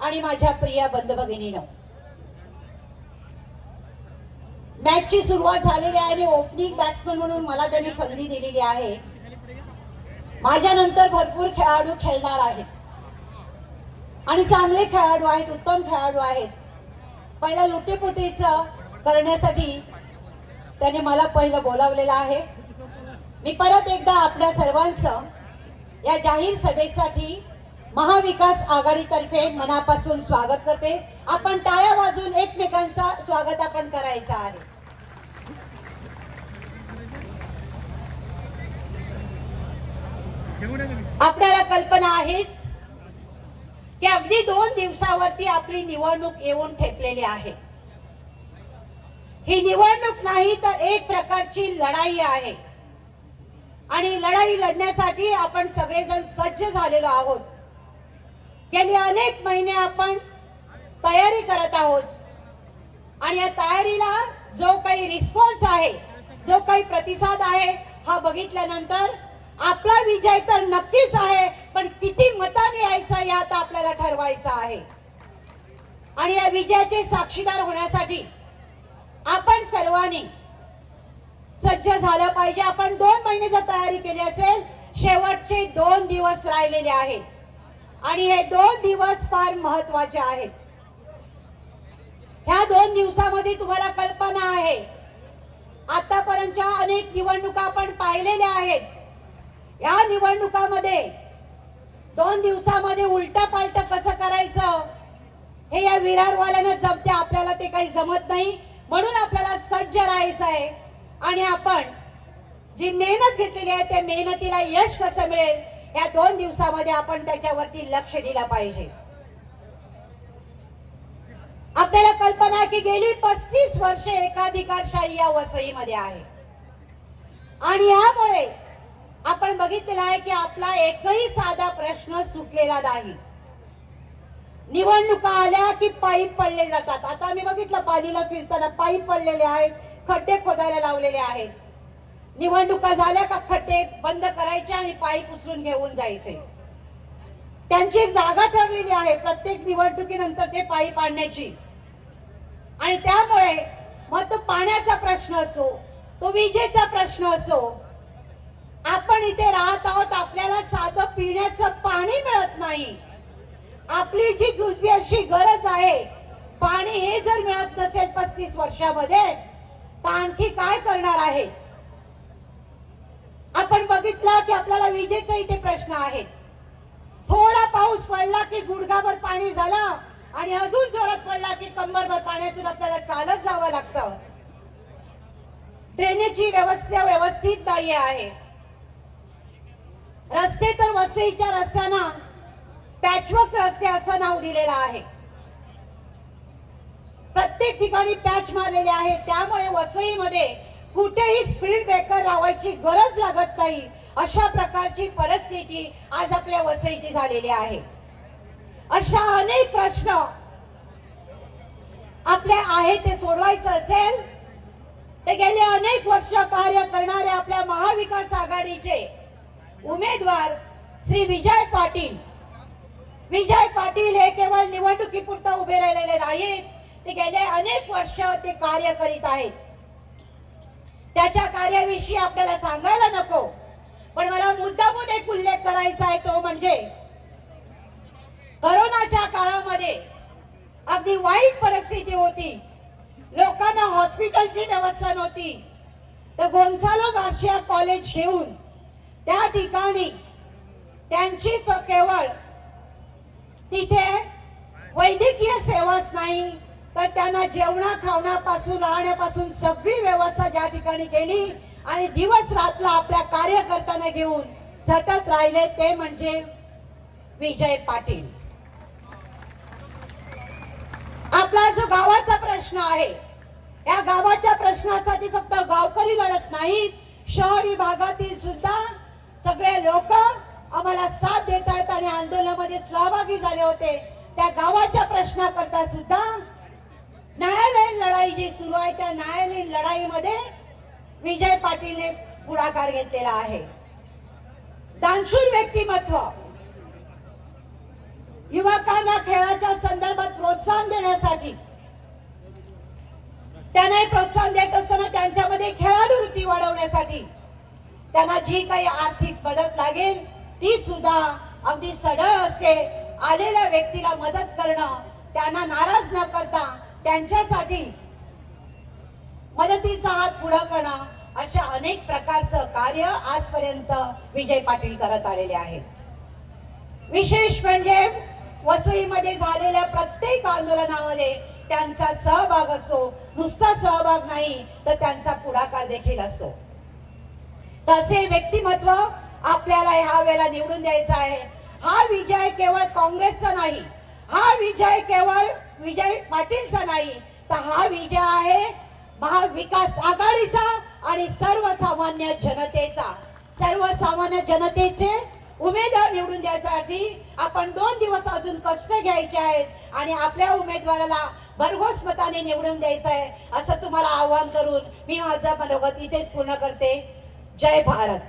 आणि माझ्या प्रिय बंधू भगिनीनं. मॅचची सुरुवात झालेली आहे आणि ओपनिंग बॅट्समन म्हणून मला त्यांनी संधी दिलेली आहे. माझ्यानंतर भरपूर खेळाडू खेळणार आहेत. आणि चांगले खेळाडू आहेत उत्तम खेळाडू आहेत. पहिला लुटेपुटीच करण्यासाठी त्याने मला पहिलं बोलावलेलं आहे. मी परत एकदा आपल्या सर्वांचं या जाहीर सभेसाठी महाविकास आघाडीतर्फे मनापासून स्वागत करते. आपण टाळ्या वाजून एकमेकांचा स्वागत आपण करायचं आहे. आपल्याला कल्पना आहेच की अगदी दोन दिवसावरती आपली निवडणूक येऊन ठेपलेली आहे. ही निवडणूक नाही तर एक प्रकारची लढाई आहे. आणि लढाई लढण्यासाठी आपण सगळेजण सज्ज झालेलो आहोत. गेली अनेक महिने आपण तयारी करत आहोत. आणि या तयारीला जो काही रिस्पॉन्स आहे जो काही प्रतिसाद आहे हा बघितल्यानंतर आपला विजय तर नक्कीच आहे पण किती मताने यायचा हे आता आपल्याला ठरवायचा आहे. आणि या विजयाचे साक्षीदार होण्यासाठी आपण सर्वांनी सज्ज झालं पाहिजे. आपण दोन महिने जर तयारी केली असेल शेवटचे दोन दिवस राहिलेले आहेत. आणि हे दोन दिवस फार महत्त्वाचे आहेत. ह्या दोन दिवसामध्ये तुम्हाला कल्पना आहे. आतापर्यंतच्या अनेक निवडणुका आपण पाहिलेल्या आहेत. या निवडणुकामध्ये दोन दिवसामध्ये उलटा पालट कसं करायचं हे या विरारवाल्यानं जमते आपल्याला ते काही जमत नाही. म्हणून आपल्याला सज्ज राहायचं आहे. आणि आपण जी मेहनत घेतलेली आहे त्या मेहनतीला यश कसं मिळेल या दोन दिवसामध्ये आपण त्याच्यावरती लक्ष दिलं पाहिजे. आपल्याला कल्पना की गेली पस्तीस वर्षे एकाधिकारशाही या वसईमध्ये आहे. आणि यामुळे आपण बघितलेलं आहे की आपला एकही साधा प्रश्न सुटलेला नाही. निवडणुका आल्या की पाईप पडले जातात. आता मी बघितलं पालीला फिरताना पाईप पडलेले आहेत खड्डे खोदायला लावलेले आहेत. निवडणुका झाल्या का खड्डे बंद करायचे आणि पाईप उचलून घेऊन जायचे? त्यांची एक जागा ठरलेली आहे प्रत्येक निवडणुकीनंतर ते पाईप आणण्याची आणि त्यामुळे मग तो पाण्याचा प्रश्न असो तो विजेचा प्रश्न असो आपण इथे राहत आहोत आपल्याला साधं पिण्याचं पाणी मिळत नाही. आपली जी झुजबी अशी गरज आहे पाणी हे जर मिळत नसेल पस्तीस वर्षामध्ये तर आणखी काय करणार आहे? आपण बघितलं की आपल्याला विजेचा इथे प्रश्न आहे. थोडा पाऊस पडला की गुडघाभर पाणी झालं आणि अजून जोरात पडला की कंबरभर पाण्यातून आपल्याला चालत जावं लागतं. ड्रेनेजची व्यवस्था व्यवस्थित नाही आहे. रस्ते तर वसईच्या रस्त्यांना पॅचवर्क रस्ते असं नाव दिलेलं आहे. प्रत्येक ठिकाणी पॅच मारलेले आहे त्यामुळे वसईमध्ये कुठेही स्पीड ब्रेकर लावायची गरज लागत नाही. अशा प्रकारची परिस्थिती आज आपल्या वसईची झालेली आहे. अशा अनेक प्रश्न आपले आहे ते सोडवायचं असेल ते गेले अनेक वर्ष कार्य करणारे आपल्या महाविकास आघाडीचे उमेदवार श्री विजय पाटील. विजय पाटील हे केवळ निवडणुकीपुरता उभे राहिलेले नाहीत ते गेले अनेक वर्ष ते कार्य करीत आहेत. त्याच्या कार्याविषयी आपल्याला सांगायला नको. पण मला मुद्दामून एक उल्लेख करायचा आहे तो म्हणजे करोनाच्या काळामध्ये अगदी वाईट परिस्थिती होती. लोकांना हॉस्पिटलची व्यवस्था नव्हती. तर गोन्सालो गार्शिया कॉलेज घेऊन त्या ठिकाणी त्यांची केवळ तिथे वैद्यकीय सेवाच नाही तर त्यांना जेवणा खावण्यापासून राहण्यापासून सगळी व्यवस्था ज्या ठिकाणी केली आणि दिवस रात्र आपल्या कार्यकर्त्यांना घेऊन झटत राहिले ते म्हणजे विजय पाटील. आपला जो गावाचा प्रश्न आहे या गावाच्या प्रश्नासाठी फक्त गावकरी लढत नाहीत शहरी भागातील सुद्धा सगळे लोक आम्हाला साथ देत आहेत आणि आंदोलनामध्ये सहभागी झाले होते. त्या गावाच्या प्रश्नाकरता सुद्धा न्यायालयीन लढाई जी सुरू आहे त्या न्यायालयीन लढाईमध्ये विजय पाटीलने पुढाकार घेतलेला आहे. दानशूर व्यक्तिमत्व युवकांना खेळाच्या संदर्भात प्रोत्साहन देण्यासाठी त्यांना प्रोत्साहन देत असताना त्यांच्यामध्ये खेळाडू वृत्ती वाढवण्यासाठी त्यांना जी काही आर्थिक मदत लागेल ती सुद्धा अगदी सरळ असते आलेल्या व्यक्तीला मदत करणं त्यांना नाराज न करता त्यांच्यासाठी मदतीचा हात पुढं करणं अशा अनेक प्रकारचं कार्य आजपर्यंत विजय पाटील करत आलेले आहेत. विशेष म्हणजे वसईमध्ये झालेल्या प्रत्येक आंदोलनामध्ये त्यांचा सहभाग असतो नुसता सहभाग नाही तर त्यांचा पुढाकार देखील असतो. तसे व्यक्तिमत्व आपल्याला ह्या वेळेला निवडून द्यायचा आहे. हा विजय केवळ काँग्रेसचा नाही हा विजय केवळ विजय पाटीलचा नाही तर हा विजय आहे महाविकास आघाडीचा आणि सर्वसामान्य जनतेचा. सर्वसामान्य जनतेचे उमेदवार निवडून द्यायसाठी आपण दोन दिवस अजून कष्ट घ्यायचे आहेत आणि आपल्या उमेदवाराला भरघोस मताने निवडून द्यायचं आहे असं तुम्हाला आवाहन करून मी माझं मनोगत इथेच पूर्ण करते. जय भारत.